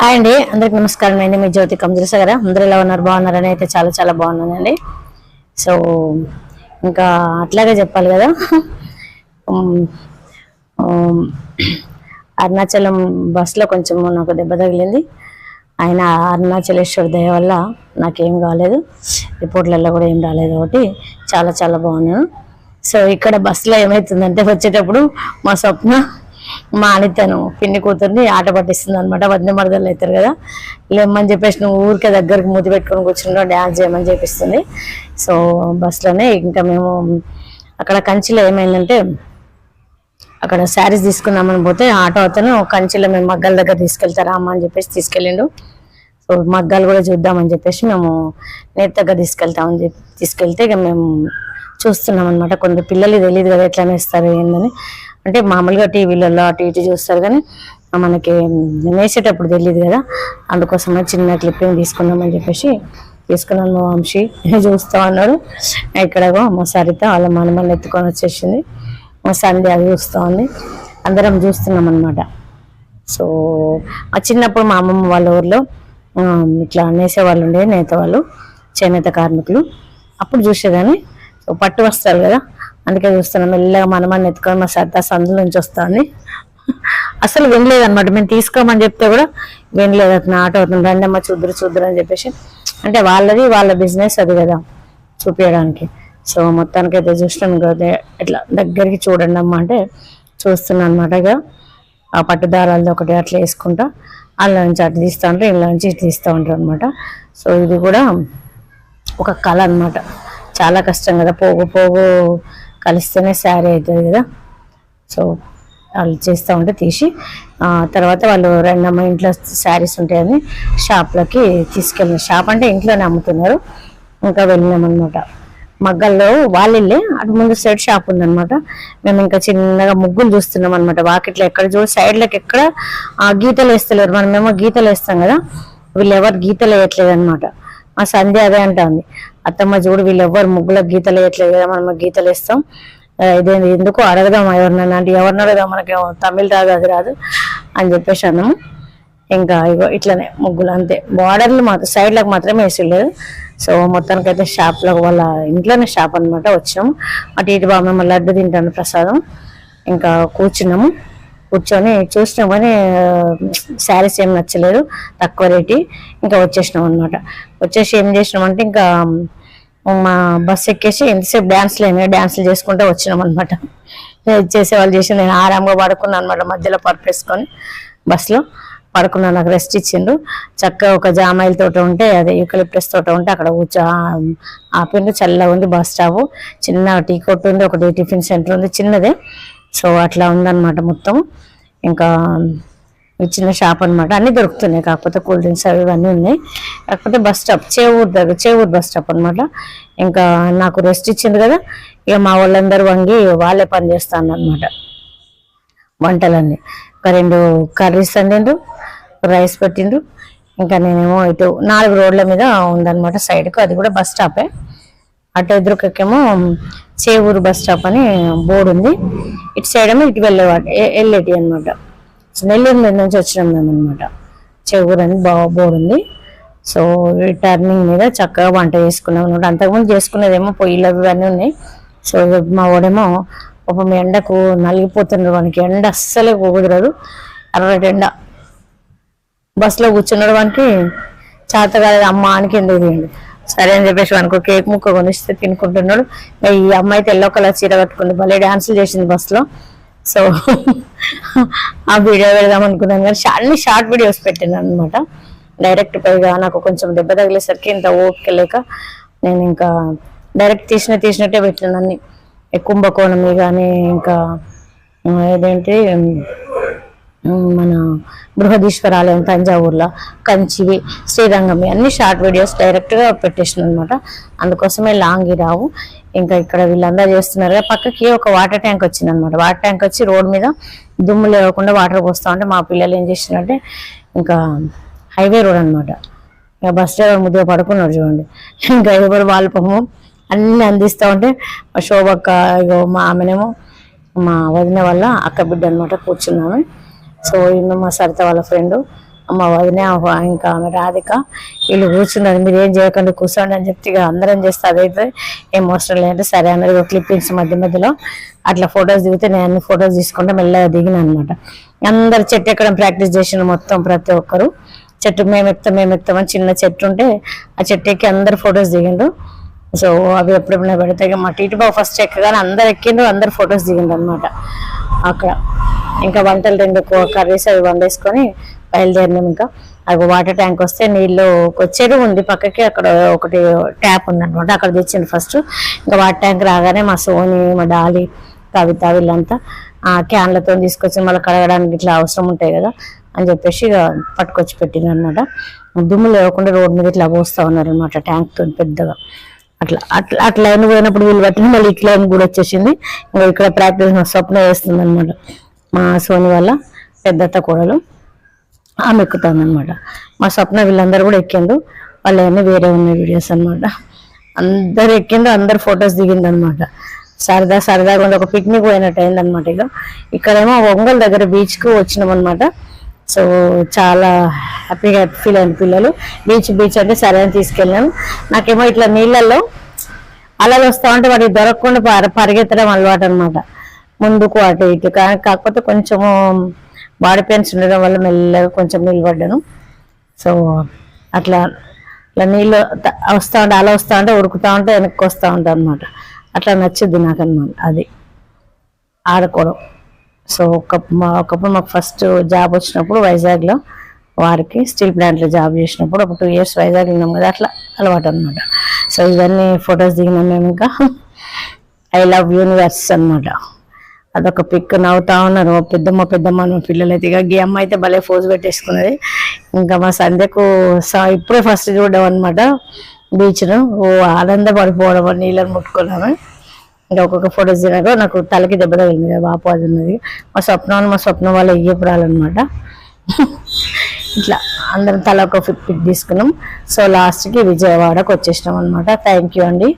Hi అండి అందరికి నమస్కారం అండి. మీ జ్యోతి కంజరస గారా అందరూ ఎలా ఉన్నారు? బాగున్నారని అయితే చాలా చాలా బాగున్నానండి. సో ఇంకా అట్లాగే చెప్పాలి కదా. అరుణాచలం బస్సులో కొంచెం నాకు దెబ్బ తగిలింది. ఆయన అరుణాచలేశ్వర దయ వల్ల నాకేం కాలేదు. రిపోర్ట్లలో కూడా ఏం రాలేదు కాబట్టి చాలా చాలా బాగున్నాను. సో ఇక్కడ బస్సులో ఏమవుతుందంటే వచ్చేటప్పుడు మా స్వప్న మా పిన్ని కూతుర్ని ఆట పట్టిస్తుంది అనమాట వదిన మరదలు అవుతారు కదా. లేమని చెప్పేసి నువ్వు ఊరికే దగ్గరికి మూతి పెట్టుకొని కూర్చుంటావు డ్యాన్స్ చేయమని చెప్పిస్తుంది. సో బస్సులోనే ఇంకా మేము అక్కడ కంచిలో ఏమైందంటే అక్కడ శారీస్ తీసుకుందామని పోతే ఆటో అతను కంచిలో మేము మగ్గాల దగ్గర తీసుకెళ్తారా అమ్మ అని చెప్పేసి తీసుకెళ్ళిండు. సో మగ్గాలు కూడా చూద్దామని చెప్పేసి మేము నేత దగ్గర తీసుకెళ్తామని చెప్పి తీసుకెళ్తే ఇక మేము చూస్తున్నాం అనమాట కొంత పిల్లలు తెలియదు కదా ఎట్లా నేస్తారు ఏందని. అంటే మామూలుగా టీవీలలో అటు ఇటు చూస్తారు కానీ మనకి నేసేటప్పుడు తెలియదు కదా. అందుకోసం చిన్న క్లిప్పింగ్ తీసుకుందామని చెప్పేసి తీసుకున్నాను మా వంశీ. చూస్తా ఉన్నాడు. ఇక్కడ మా సరిత వాళ్ళ మనమని ఎత్తుకొని వచ్చేసింది. మా సంధ్య అది చూస్తూ ఉంది. అందరం చూస్తున్నాం అనమాట సో ఆ చిన్నప్పుడు మా అమ్మమ్మ వాళ్ళ ఊర్లో ఇట్లా నేసే వాళ్ళు ఉండే నేత వాళ్ళు చేనేత కార్మికులు. అప్పుడు చూసేదాన్ని. సో పట్టు వస్తారు కదా. అందుకే చూస్తున్నాం మెల్లగా మనమని ఎత్తుకొని మా శ్రద్ధ సందుల నుంచి వస్తుంది. అసలు వినలేదు అనమాట మేము తీసుకోమని చెప్తే కూడా వినలేదు. అతను ఆటో అవుతుంది. రండమ్మ చూద్దరు చూద్దరు అని చెప్పేసి. అంటే వాళ్ళది వాళ్ళ బిజినెస్ అది కదా చూపించడానికి. సో మొత్తానికి అయితే చూసినాం కదా ఇట్లా దగ్గరికి చూడండి అమ్మ అంటే చూస్తున్నాను అనమాట ఇక. ఆ పట్టుదారాలది ఒకటి అట్లా వేసుకుంటా అందులో నుంచి అటు తీస్తూ ఉంటారు ఇంట్లో నుంచి ఇటు తీస్తూ ఉంటారు అనమాట సో ఇది కూడా ఒక కళ అన్నమాట. చాలా కష్టం కదా. పోగు పోగు కలిస్తేనే శారీ అవుతుంది కదా. సో వాళ్ళు చేస్తూ ఉంటే తీసి తర్వాత వాళ్ళు రెండమ్మ ఇంట్లో శారీస్ ఉంటాయని షాప్లోకి తీసుకెళ్ళిన షాప్ అంటే ఇంట్లోనే అమ్ముతున్నారు. ఇంకా వెళ్ళినామన్నమాట. మగ్గల్లో వాళ్ళే అటు ముందు సైడ్ షాప్ ఉందన్నమాట. మేము ఇంకా చిన్నగా ముగ్గులు చూస్తున్నాం అనమాట వాకిట్లో ఎక్కడ చూడు సైడ్లకు ఎక్కడ ఆ గీతలు వేస్తలేరు. మనమేమో గీతలు వేస్తాం కదా. వీళ్ళు ఎవరు గీతలు వేయట్లేదు అనమాట మా సంధ్య అదే అంటుంది అత్తమ్మ చూడు వీళ్ళు ఎవ్వరు ముగ్గులకు గీతలు వేయట్లేదు కదా మనం గీతలు వేస్తాం. ఇదే ఇదేంది ఎందుకు అడగదాం ఎవరినైనా అంటే ఎవరిని అడగదాం మనకి? తమిళ రాదు అది రాదు అని చెప్పేసి అన్నాము ఇంకా ఇగో ఇట్లనే ముగ్గులు అంతే. బార్డర్లు మాత్రం సైడ్లకు మాత్రమే వేసిలేదు సో మొత్తానికి అయితే షాప్లో వాళ్ళ ఇంట్లోనే షాప్ అనమాట వచ్చాము అటు ఇటు బాగా మేము లడ్డు తింటాను ప్రసాదం. ఇంకా కూర్చున్నాము. కూర్చొని చూసినాం కానీ శారీస్ ఏం నచ్చలేదు తక్కువ రేటు. ఇంకా వచ్చేసినాం అనమాట వచ్చేసి ఏం చేసినాం అంటే ఇంకా మా బస్ ఎక్కేసి ఎంతసేపు డ్యాన్స్లు అయినా డ్యాన్స్లు చేసుకుంటూ వచ్చినాం అనమాట చేసే వాళ్ళు చేసి నేను ఆరాంగా పడుకున్నాను అనమాట మధ్యలో పరుపేసుకొని బస్సులో. పడుకున్నాను నాకు రెస్ట్ ఇచ్చిండు చక్కగా ఒక జామాయిల తోట ఉంటే అదే యూకలిప్టస్ తోట ఉంటే అక్కడ కూర్చో ఆపిండు చల్లగా ఉంది బస్ స్టాప్. చిన్న టీ కొట్టు ఉంది ఒకటి టిఫిన్ సెంటర్ ఉంది చిన్నదే. సో అట్లా ఉందన్నమాట మొత్తం. ఇంకా చిన్న షాప్ అన్నమాట. అన్ని దొరుకుతున్నాయి. కాకపోతే కూల్ డ్రింక్స్ అవి ఇవన్నీ ఉన్నాయి. కాకపోతే బస్ స్టాప్ చేవూరు దగ్గర చేవూరు బస్ స్టాప్ అన్నమాట. ఇంకా నాకు రెస్ట్ ఇచ్చింది కదా ఇక మా వాళ్ళందరూ వంగి వాళ్ళే పని చేస్తాను అనమాట వంటలన్నీ. ఒక రెండు కర్రీస్ అందిండ్రు రైస్ పెట్టిండ్రు. ఇంకా నేనేమో ఇటు నాలుగు రోడ్ల మీద ఉందన్నమాట సైడ్కు. అది కూడా బస్ స్టాపే. అటు ఎదురుకేమో చేవూరు బస్ స్టాప్ అని బోర్డు ఉంది. ఇటు సైడ్ ఏమో ఇటు వెళ్ళేవాడు ఎ- వెళ్ళేటి అనమాట నెల్లూరు మీద నుంచి వచ్చినాం మేము అనమాట చేవూరు అని బా బోర్డు ఉంది. సో టర్నింగ్ మీద చక్కగా వంట చేసుకున్నాం అనమాట అంతకుముందు చేసుకునేదేమో పొయ్యిలు అవి ఇవన్నీ ఉన్నాయి. సో మా వాడేమో పాపం ఎండకు నలిగిపోతున్నారు వానికి. ఎండ అస్సలే కుదరదు అరవై ఎండ. బస్సులో కూర్చున్నాడు వానికి. చేత కాలేదు. అమ్మ అని కింద సరే అని చెప్పేసి వానికి కేక్ ముక్క కొనిస్తే తినుకుంటున్నాడు. ఈ అమ్మాయి తెల్ల కలర్ చీర కట్టుకుంది. భలే డాన్సులు చేసింది బస్సులో సో ఆ వీడియో పెడదాం అనుకున్నాను కానీ అన్ని షార్ట్ వీడియోస్ పెట్టాను అనమాట డైరెక్ట్ పైగా నాకు కొంచెం దెబ్బ తగిలేసరికి ఇంత ఓపిక లేక నేను ఇంకా డైరెక్ట్ తీసిన తీసినట్టే పెట్టినాను అన్ని. కుంభకోణమి కానీ ఇంకా ఏదేంటి మన బృహదీశ్వర ఆలయం తంజావూర్లో కంచివి శ్రీరంగం అన్ని షార్ట్ వీడియోస్ డైరెక్ట్గా పెట్టేసిన అనమాట అందుకోసమే లాంగ్ రావు. ఇంకా ఇక్కడ వీళ్ళందరూ చేస్తున్నారు పక్కకి ఒక వాటర్ ట్యాంక్ వచ్చింది అనమాట వాటర్ ట్యాంక్ వచ్చి రోడ్ మీద దుమ్ము లేకుండా వాటర్ పోస్తా ఉంటే మా పిల్లలు ఏం చేస్తున్నారంటే ఇంకా హైవే రోడ్ అనమాట ఇంకా బస్ డ్రైవర్ ముద్దుగా పడుకున్నాడు చూడండి. ఇంకా ఎవరు వాళ్ళ పాపము అందిస్తూ ఉంటే మా శోభక్క ఇగో మా ఆమెనేమో మా వదిన వల్ల అక్క బిడ్డ అనమాట కూర్చున్నాము. సో ఈమె మా సరిత వాళ్ళ ఫ్రెండ్ అమ్మ వదిన ఇంకా ఆమె రాధిక వీళ్ళు కూర్చున్నారు. మీరు ఏం చేయకుండా కూర్చోండి అని చెప్తే ఇక అందరం చేస్తే అదైతే ఏం అవసరం లేదంటే సరే అన్నది క్లిప్పింగ్స్ మధ్య మధ్యలో. అట్లా ఫొటోస్ దిగితే నేను అన్ని ఫొటోస్ తీసుకుంటే మెల్లగా దిగిన అనమాట అందరు చెట్టు ఎక్కడం ప్రాక్టీస్ చేసిన మొత్తం ప్రతి ఒక్కరు. చెట్టు మేము ఎక్కుతాం మేము ఎక్కుతామని చిన్న చెట్టు ఉంటే ఆ చెట్టు ఎక్కి అందరు ఫొటోస్ దిగిండు సో అవి ఎప్పుడెప్పుడు పెడితే ఇక మా టీటీ బాబు ఫస్ట్ ఎక్కగానే అందరు ఎక్కిండ్రు అందరు ఫొటోస్ దిగిండ్రు అనమాట అక్కడ ఇంకా వంటలు రెండు కర్రీస్ అవి వండేసుకొని బయలుదేరినాం ఇంకా. అది వాటర్ ట్యాంక్ వస్తే నీళ్ళు వచ్చేది చెరువు ఉంది పక్కకి అక్కడ ఒకటి ట్యాప్ ఉందనమాట అక్కడ తెచ్చింది ఫస్ట్ ఇంకా వాటర్ ట్యాంక్ రాగానే మా సోని మా డాలి కవిత వీళ్ళంతా ఆ క్యాన్లతో తీసుకొచ్చి మళ్ళీ కడగడానికి ఇట్లా అవసరం ఉంటాయి కదా అని చెప్పేసి ఇక పట్టుకొచ్చి పెట్టింది అనమాట దుమ్ము లేకుండా రోడ్ మీద ఇట్లా పోస్తా ఉన్నారు అనమాట పెద్దగా. అట్లా అట్లా అట్లా అయిన పోయినప్పుడు వీళ్ళు పట్టింది మళ్ళీ ఇట్లా అయిన కూడా వచ్చేసింది. ఇంకా ఇక్కడ ప్రాక్టీస్ మా స్వప్న వేస్తుంది అనమాట మా సోని వల్ల పెద్దత్త కూడలు. ఆమె ఎక్కుతుంది అనమాట మా స్వప్న వీళ్ళందరూ కూడా ఎక్కిండు వాళ్ళు అన్నీ వేరే ఉన్నాయి వీడియోస్ అనమాట అందరు ఎక్కిండు అందరు ఫొటోస్ దిగింది అనమాట సరదా సరదాగా ఉంది ఒక పిక్నిక్ పోయినట్టు అయింది అనమాట ఇక. ఇక్కడేమో ఒంగోలు దగ్గర బీచ్కు వచ్చినాం అనమాట సో చాలా హ్యాపీగా ఫీల్ అయింది పిల్లలు. బీచ్ బీచ్ అంటే సరే అని తీసుకెళ్ళాను నాకేమో ఇట్లా నీళ్ళల్లో అలలు వస్తూ ఉంటే వాటికి దొరకకుండా పర- పరిగెత్తడం అలవాటు అనమాట ముందుకు అటు ఇటు కాకపోతే కొంచెము బాడీ పెయిన్స్ ఉండడం వల్ల మెల్లగా కొంచెం నిలబడ్డాను సో అట్లా ఇట్లా నీళ్ళు వస్తూ ఉంటే అలా వస్తూ ఉంటే ఉరుకుతా ఉంటే వెనక్కి వస్తూ ఉంటాయి అనమాట అట్లా నచ్చుద్ది నాకు అనమాట అది. ఆడుకోవడం. సో ఒక మా- ఒకప్పుడు మాకు ఫస్ట్ జాబ్ వచ్చినప్పుడు వైజాగ్లో వారికి స్టీల్ ప్లాంట్లో జాబ్ చేసినప్పుడు ఒక టూ ఇయర్స్ వైజాగ్ ఉన్నాం కదా అట్లా అలవాటు అనమాట సో ఇవన్నీ ఫొటోస్ దిగినాం మేము ఇంకా. ఐ లవ్ యూనివర్స్ అనమాట అదొక పిక్ నవ్వుతా ఉన్నారు. మా పెద్దమ్మ పెద్దమ్మ మా పిల్లలు అయితే ఇక గేమ్ అయితే భలే ఫోజ్ పెట్టేసుకున్నది. ఇంకా మా సంధ్యకు ఇప్పుడే ఫస్ట్ చూడడం అనమాట బీచ్ను ఓ ఆనంద పడిపోవడం నీళ్ళని ముట్టుకున్నాము ఇంకా ఒక్కొక్క ఫొటోస్ తినాక నాకు తలకి దెబ్బ తగిలింది బాపు అది ఉన్నది. మా స్వప్నం మా స్వప్నం వాళ్ళ ఇయ్యపురాలన్నమాట ఇట్లా అందరం తల ఒక పిక్ పిక్ తీసుకున్నాం. సో లాస్ట్కి విజయవాడకు వచ్చేసినాం అనమాట థ్యాంక్ యూ అండి.